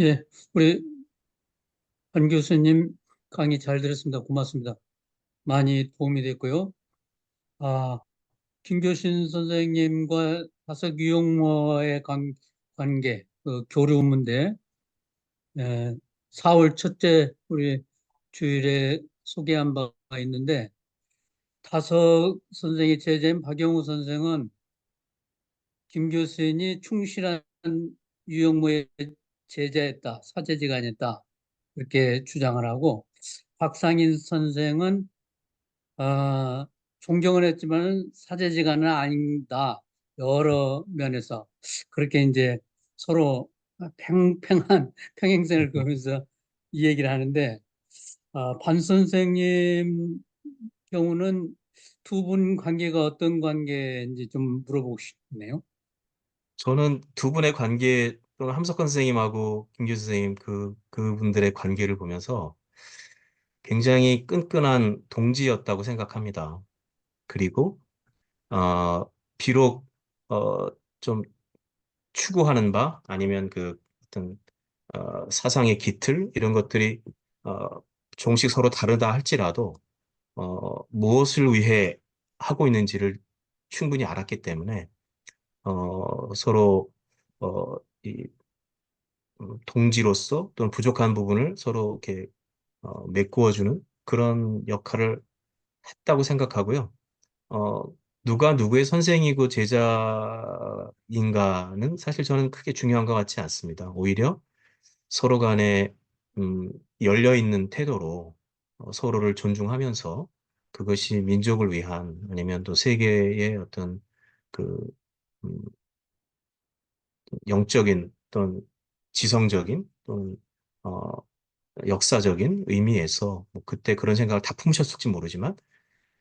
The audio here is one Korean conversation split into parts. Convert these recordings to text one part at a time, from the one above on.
예, 우리 한 교수님 강의 잘 들었습니다. 고맙습니다. 많이 도움이 됐고요. 아, 김교신 선생님과 다섯 유용모의 관, 관계, 그 교류 문제, 예, 4월 첫째 우리 주일에 소개한 바가 있는데, 다섯 선생의 제자인 박영우 선생은 김 교수님이 충실한 유용모의 제자였다, 사제지간이었다, 이렇게 주장을 하고, 박상인 선생은 아, 존경을 했지만 사제지간은 아니다. 여러 면에서 그렇게 이제 서로 팽팽한 평행선을 그으면서 이 얘기를 하는데 아, 반 선생님 경우는 두 분 관계가 어떤 관계인지 좀 물어보고 싶네요. 저는 두 분의 관계 또는 함석헌 선생님하고 김규 선생님 그 그분들의 관계를 보면서 굉장히 끈끈한 동지였다고 생각합니다. 그리고 어, 비록 어, 좀 추구하는 바 아니면 그 어떤 어, 사상의 기틀 이런 것들이 어, 조금씩 서로 다르다 할지라도 어, 무엇을 위해 하고 있는지를 충분히 알았기 때문에 어, 서로 어, 이 음, 동지로서 또는 부족한 부분을 서로 이렇게 어, 메꾸어주는 그런 역할을 했다고 생각하고요. 어, 누가 누구의 선생이고 제자인가는 사실 저는 크게 중요한 것 같지 않습니다. 오히려 서로 간에 음, 열려 있는 태도로 어, 서로를 존중하면서 그것이 민족을 위한 아니면 또 세계의 어떤 그 음, 영적인 또는 지성적인 또는 어, 역사적인 의미에서 뭐 그때 그런 생각을 다 품으셨을지 모르지만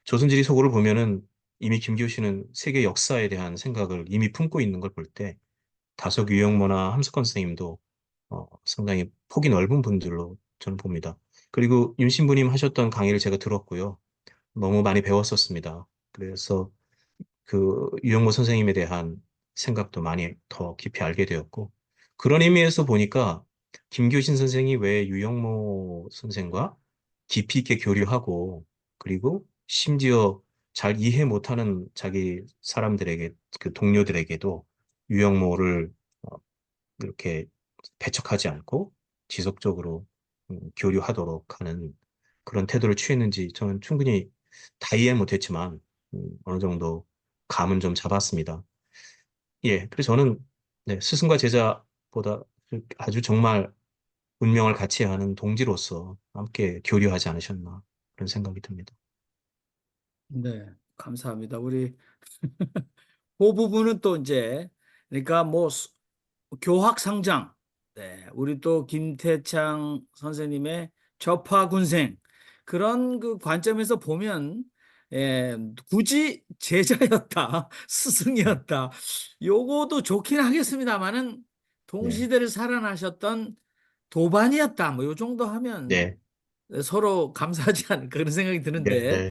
조선지리 서고를 보면은 이미 김교시는 세계 역사에 대한 생각을 이미 품고 있는 걸 볼 때 다석 유영모나 함석헌 선생님도 어, 상당히 폭이 넓은 분들로 저는 봅니다. 그리고 윤신부님 하셨던 강의를 제가 들었고요. 너무 많이 배웠었습니다. 그래서 그 유영모 선생님에 대한 생각도 많이 더 깊이 알게 되었고 그런 의미에서 보니까 김교신 선생이 왜 유영모 선생과 깊이 있게 교류하고 그리고 심지어 잘 이해 못하는 자기 사람들에게 그 동료들에게도 유영모를 어, 이렇게 배척하지 않고 지속적으로 음, 교류하도록 하는 그런 태도를 취했는지 저는 충분히 다 이해 못했지만 음, 어느 정도 감은 좀 잡았습니다. 예, 그래서 저는 네, 스승과 제자보다 아주 정말 운명을 같이 하는 동지로서 함께 교류하지 않으셨나 그런 생각이 듭니다. 네, 감사합니다. 우리 그 부분은 또 이제 그러니까 뭐 수- 교학 상장, 네, 우리 또 김태창 선생님의 접하군생 그런 그 관점에서 보면 예, 굳이 제자였다, 스승이었다. 요거도 좋긴 하겠습니다만은 동시대를 살아나셨던 도반이었다. 뭐 요 정도 하면 네, 서로 감사하지 않을까 그런 생각이 네, 드는데 네.